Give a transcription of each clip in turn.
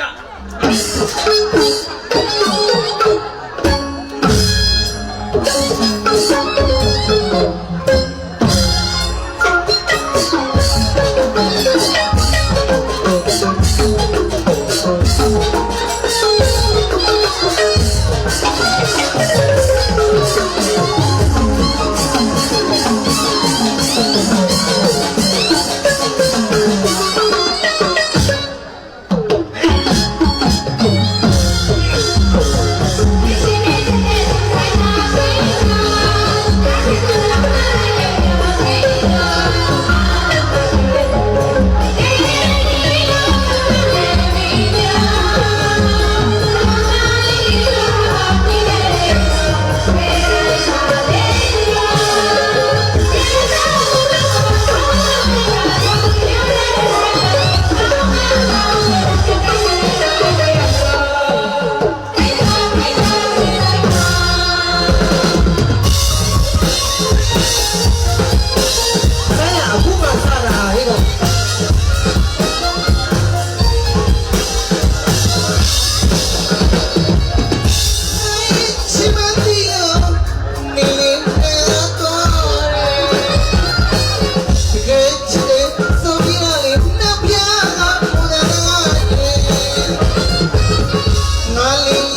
ဆို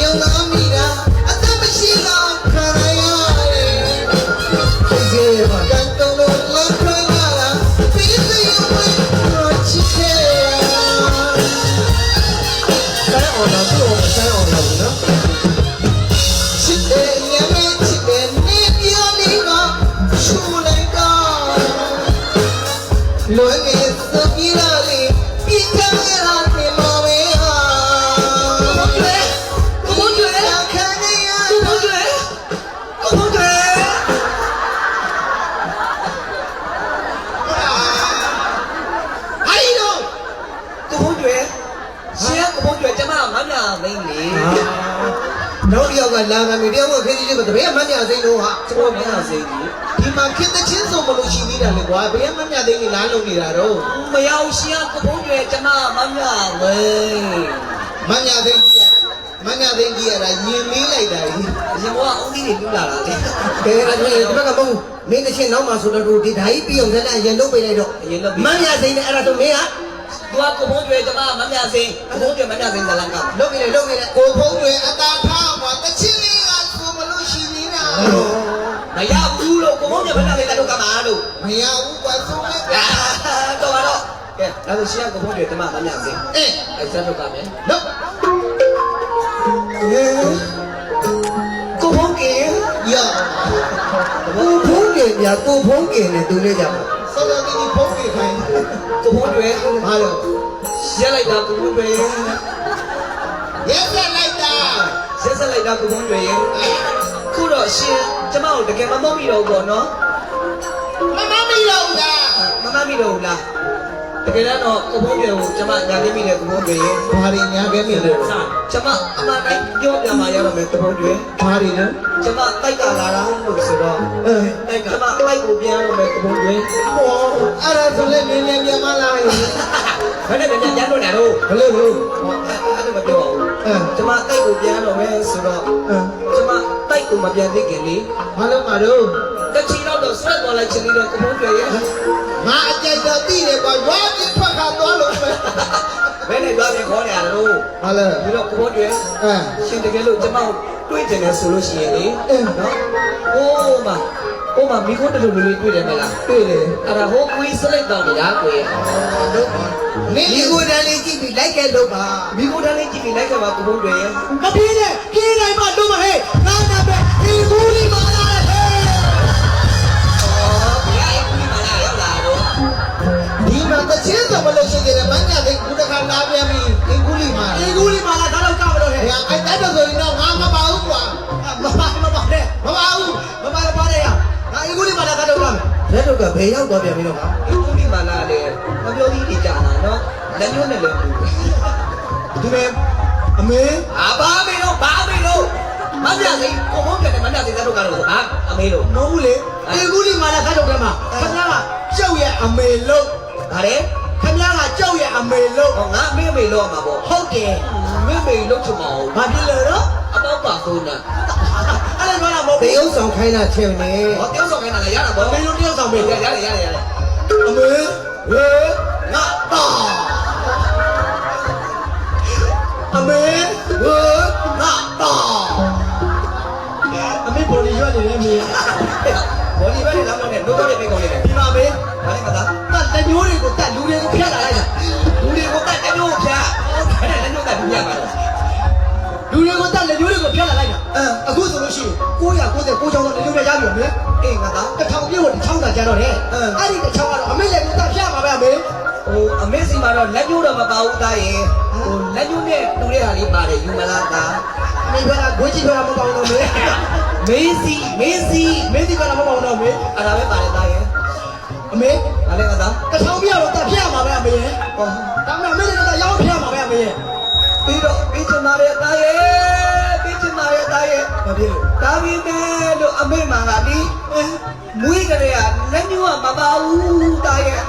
လေးယုံ မမမြသိန်းလေနောက်တစ်ယောက်ကလာမယ်တယောက်ကခေးကြီးကတပည့်မမြသိန်းလို့ဟာကျမမမြသိန်းကြီးဒီမှာခေတ်တချင်းစုံမလို့ရှိသေးတယ်လေကွာဘယ်မမြသိန်းကြီးလားလုံနေတာတော့မရောက်ရှင်ကကိုဘုံကျွဲကျမမမြသိန်းမညာသိန်းကြီးကမညာသိန်းကြီးကဒါယင်မေးလိုက်တာကြီးအရင်ကအုံးကြီးတွေပြလာတာလေကဲအဲ့ဒါဒီဘက်ကမဟုတ်မင်းတစ်ချင်းနောက်မှဆိုတော့ဒီဓာကြီးပြီးအောင်လည်းအရင်လုပ်ပေးလိုက်တော့အရင်လုပ်ပြီးမန်းရစိမ့်နဲ့အဲ့ဒါဆိုမင်းက သူကကိုဘုံကျွဲကျမမမြသိန်းကိုဘုံကျွဲမမြသိန်းဇလန်ကလုပ်ပေးလိုက်လုပ်ပေးလိုက်ကိုဖုံးတွေအတာထားမှာတချင်းလေးကစုံမလို့ရှိနေတာမရဘူးလို့ကိုဘုံကျွဲမမြသိန်းကတော့ကမှာလို့မရဘူးကွာစုံမဲ့အာတော့တော့ကဲဒါဆိုရှင်ကကိုဘုံကျွဲကျမမမြသိန်းအေးအဲ့ဆက်တော့ကမယ်လို့ကိုဘုံကင်ရကိုဖုံးကင်ပြကိုဖုံးကင်နဲ့တူနေကြပါ စောစောကြီးဖုံးတွေခိုင်းကိုဘုံကျွဲဘာလို့ရက်လိုက်တာကိုဘုံကျွဲရက်ဆက်လိုက်တာရက်ဆက်လိုက်တာကိုဘုံကျွဲရဲ့ခုတော့ရှင်ကျမတို့တကယ်မမုန်းမိတော့ဘူးပေါ့နော်မမမီတော့ဘူးလားမမမိတော့ဘူးလား တကယ်တော့ကိုဘုံကျွဲကိုကျမညာသိမိတယ်ကိုဘုံကျွဲရဲ့ဘာတွေညာခဲ့မိလဲကျမအမှန်တိုင်းပြောပြမှာရတော့မယ်ကိုဘုံကျွဲဘာတွေလဲကျမတိုက်ကလာတာလို့ဆိုတော့အဲတိုက်ကကျမတိုက်ကိုပြန်ရတော့မယ်ကိုဘုံကျွဲဟောအဲ့ဒါဆိုလည်းနင်းနေပြန်မလာရင်ဘယ်နဲ့ပြန်ပြန်လို့နေတော့ဘလို့ဘလို့အဲ့ဒါမပြောဘူးအဲကျမတိုက်ကိုပြန်ရတော့မယ်ဆိုတော့အဲကျမတိုက်ကိုမပြန်သေးခင်လေဘာလို့မတော့တချီတော့တော့ဆက်သွားလိုက်ချင်သေးတယ်ကိုဘုံကျွဲရဲ့ငါအကြိုက်တော့သိတယ်ကွာ ဘယ်နဲ့ကြွားပြန်ခေါ်နေရတော့ဟာလဲပြီးတော့ကိုဘုံကျွဲအဲရှင်တကယ်လို့ကျမကိုတွေးတယ်လဲဆိုလို့ရှိရင်လေအဲနော်ဟိုးမဟိုးမမိခိုးတလူလူလေးတွေ့တယ်မလားတွေ့တယ်အဲ့ဒါဟိုကွေးစလိုက်တော့ညာကွေးနင်းဒီဒီကိုကိုတန်းလေးကြည့်ပြီးလိုက်ခဲ့လို့ပါမိခိုးတန်းလေးကြည့်ပြီးလိုက်ကမှာကိုဘုံတွေရဲ့မပြေးနဲ့ပြေးနိုင်မှတော့မဟဲ့ငါနာပဲဒီကူလီမာ က်တော့ကဘယ်ရောက်သွားပြန်ပြီတော့ဟာဒီကုလီမာလာလေမပြောသေးဒီကြာလာနော်လက်ညှိုးနဲ့လည်းဘူးဒီမဲ့အမေအာဘာမေလို့ဘာမေလို့မပြစိကိုဘုံတွေနဲ့မပြစိကတော့ကတော့ဟာအမေလို့မဟုတ်ဘူးလေဒီကူလီမာလာကတော့ကမှာခဏကကျုပ်ရဲ့အမေလို့ဗါတယ်ကခင်ဗျားကကြောက်ရဲ့အမေလို့ဟောငါမေမေလောက်မှာပေါ့ဟုတ်တယ်မေမေလောက်ချင်မအောင်ဘာဖြစ်လို့တော့အပေါက်ပါဆုံးတာ အဲ့ဒါပြောတာမဟုတ်တေဘူးဥဆောင်ခိုင်းတာချင်းနေဟောတယောက်ဆောင်ခိုင်းတာလည်းရတာပေါ့မင်းတို့တယောက်ဆောင်ပေးရတယ်ရတယ်ရတယ်ရတယ်အမေဟေးငါတာအမေဟေးငါတာအမေပေါ်နေရွက်နေတယ်မေဘောဒီဘက်နဲ့လောက်တော့နဲ့တို့တော့နေကုန်နေတယ်ဒီမှာမေဘာလဲကသာတတ်တမျိုးတွေကိုတတ်လူတွေကိုဖျက်လာလိုက်တာလူတွေကိုတတ်တယ်လို့ဖြာအဲ့ဒါလည်းတို့ကပြရမှာတော့လူတွေကိုတတ်လက် မျိုးတွေကိုဖျက်လာလိုက်တာအဲအခုဆိုလို့ရှိရင်999ချောင်းတော့လက်မျိုးပဲရပြီမေအေးငါသာတစ်ထောင်ပြည့်ဖို့တစ်ချောင်းသာကျန်တော့တယ်အဲ့ဒီတစ်ချောင်းကတော့အမေလက်ကိုတတ်ဖျက်မှာပဲအမေဟိုအမေစီမှာတော့လက်ညှိုးတော့မပါဘူးသားရင်ဟိုလက်ညှိုးနဲ့တူတဲ့ဟာလေးပါတယ်ယူမလားသားအမေကဂွေးချီပြောတာမပေါအောင်တော့မေမေးစီမေးစီမင်းဒီကလည်းမပေါအောင်တော့မေအဲ့ဒါပဲပါတယ်သားရင်အမေဘာလဲကသာတစ်ထောင်ပြည့်တော့တတ်ဖျက်မှာပဲအမေရဲ့ဟောဒါမှမဟုတ်အမေလည်းတော့ရောင်းဖျက်မှာပဲအမေရဲ့ပြီးတော့ပြီးချင်ပါရဲ့သားရဲ့ လို့ဒါပြီးမဲ့လို့အမေမှန်ကဒီမွေးကြရလက်ညှိုးကမပါဘူးသားရဲ့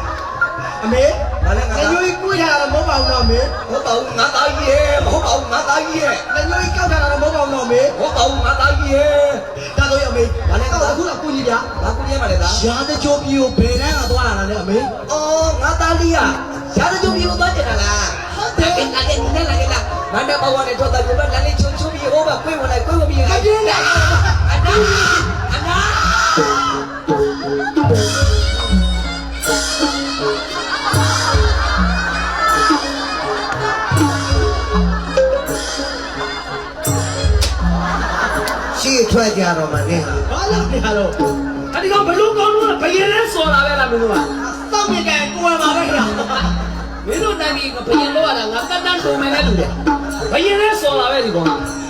အမေဘာလဲကလက်သာညှိုးကြီးကိုးထားတာမဟုတ်ပါဘူးတော့မေဟုတ်ပါဘူးငါသားကြီးရဲ့မဟုတ်ပါဘူးငါသားကြီးရဲ့လက်ညှိုးကြီးကောက်ထားတာမဟုတ်ပါဘူးတော့မေဟုတ်ပါဘူးငါသားကြီးရဲ့ဒါဆိုရင်အမေဘာလဲတော့အခုတော့ကိုကြီးပြငါကူရဲပါလေသားရာတချိုးပြီးကိုဘယ်တန်းကသွားလာတာလဲအမေအော်ငါသားလေးอ่ะရာဇကြုံပြီးတော့သွားကြတာလားဟုတ်တယ်ကဲလာခဲ့ဒီနဲ့လာခဲ့လားမန္တဘဝနဲ့တော့တာဘယ်မှာလာလေးချုံချုံပြီးဟောပါကိုယ်ဝင်လိုက်ကိုယ်ဝင်ပြီးမပြင်းနဲ့အနာအနာ ရှေ့ထွက်ကြတော့မှနေဟာဘာလို့နေရတော့အဒီကောင်ဘလို့ကောင်းလို့ဘယင်လဲစော်လာပဲလားမင်းတို့ကစောင့်နေကြကိုယ်ပါပဲခင်ဗျာမင်းတို့တိုင်းပြည်ကဘယင်လောက်ရတာငါတက်တန်းတုံမယ်နဲ့တူတယ်ဘယင်လဲစော်လာပဲဒီကောင်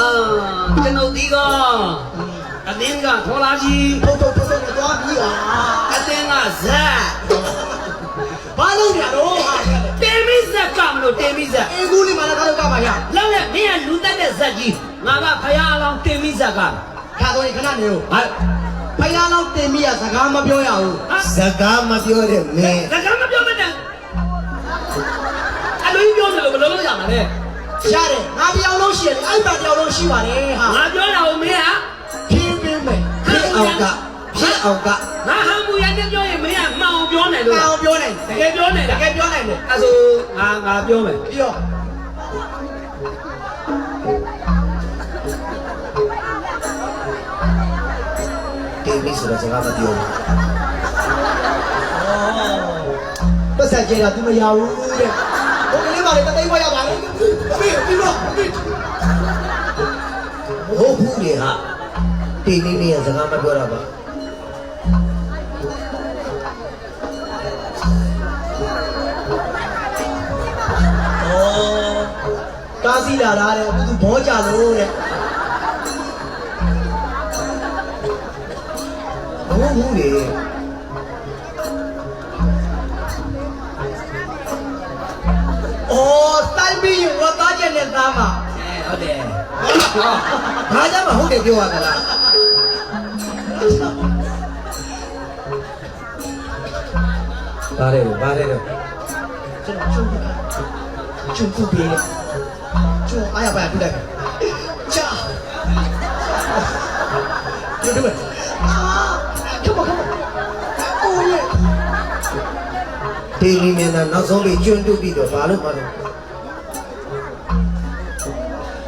အာကျွန်ုပ်ဒီကအတင်းကထောလာကြီးဟုတ်တော့တော့တော့သွားပြီးဟာအတင်းကဇက်ဘာလို့နေရတော့ဟာတင်မိဇက်ကမလို့တင်မိဇက်အင်ကူလေးမှလည်းကတော့ကပါရလောက်လက်မင်းကလူတက်တဲ့ဇက်ကြီးငါကဖယားအလောင်းတင်မိဇက်ကခါတော့ခဏနေဦးဟာဖယားလောက်တင်ပြီးရစကားမပြောရဘူးဟာစကားမပြောတဲ့မင်းဇက်ကမပြောမနဲ့အလိုကြီးပြောတယ်လို့ဘယ်လိုလုပ်ရမှာလဲ ရတယ်ငါတရားလုံးရှိတယ်အဲ့ပါတရားလုံးရှိပါတယ်ဟာငါပြောတာကိုမင်းကဖြင်းပြင်းမယ်ဖြစ်အောင်ကဖြစ်အောင်ကငါဟမ်ဘူရတဲ့ပြောရင်မင်းကမှောင်ပြောနိုင်လို့ငါအောင်ပြောနိုင်တကယ်ပြောနိုင်တတာကယ်ပြောနိုင်တယ်အဲ့ဆိုငါငါပြောမယ်ပြီးတော့တေးပြီဆိုတော့စကားမပြောဘူးပတ်ဆက်ကျဲတာ तू မရဘူးတဲ့ဟိုကလေးမလေးတသိန်းဝါရပါ လေပြီးပြီးတော့ပြီးမဟုတ်ဘူးလေဟာတေးနေနေစကားမပြောတာပါဩကားစီလာတာတဲ့အခု तू ဘောကြလို့တဲ့မဟုတ်ဘူးလေ သားချက်နဲ့သားမှာအဲဟုတ်တယ်ဘာကြမှာဟုတ်တယ်ပြောရသလားဘာလဲဘာလဲတော့ကျွန်တော်ကျုံကျုံခုပေးကျုံအားရပါရပြလိုက်ချာကျုံတယ်အာ come on come on အိုးရဲ့တေးနေနေတာနောက်ဆုံးပြီးကျွန်းတုပ်ပြီးတော့ဘာလို့မလုပ်ကိုယ်ကနေဘယ်နဲ့ဒီရောက်လာ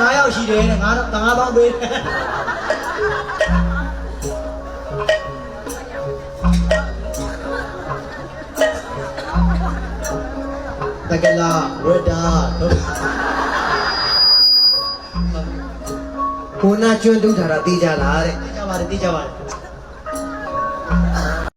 9ယောက်ရှိတယ်တဲ့ငါတော့ငါးပေါင်းပေးတယ်တကယ်လားဝဒတာတော့ကိုနာကျွန်းတုပ်ထားတာသိကြလားတဲ့သိကြပါတယ်သိကြပါတယ်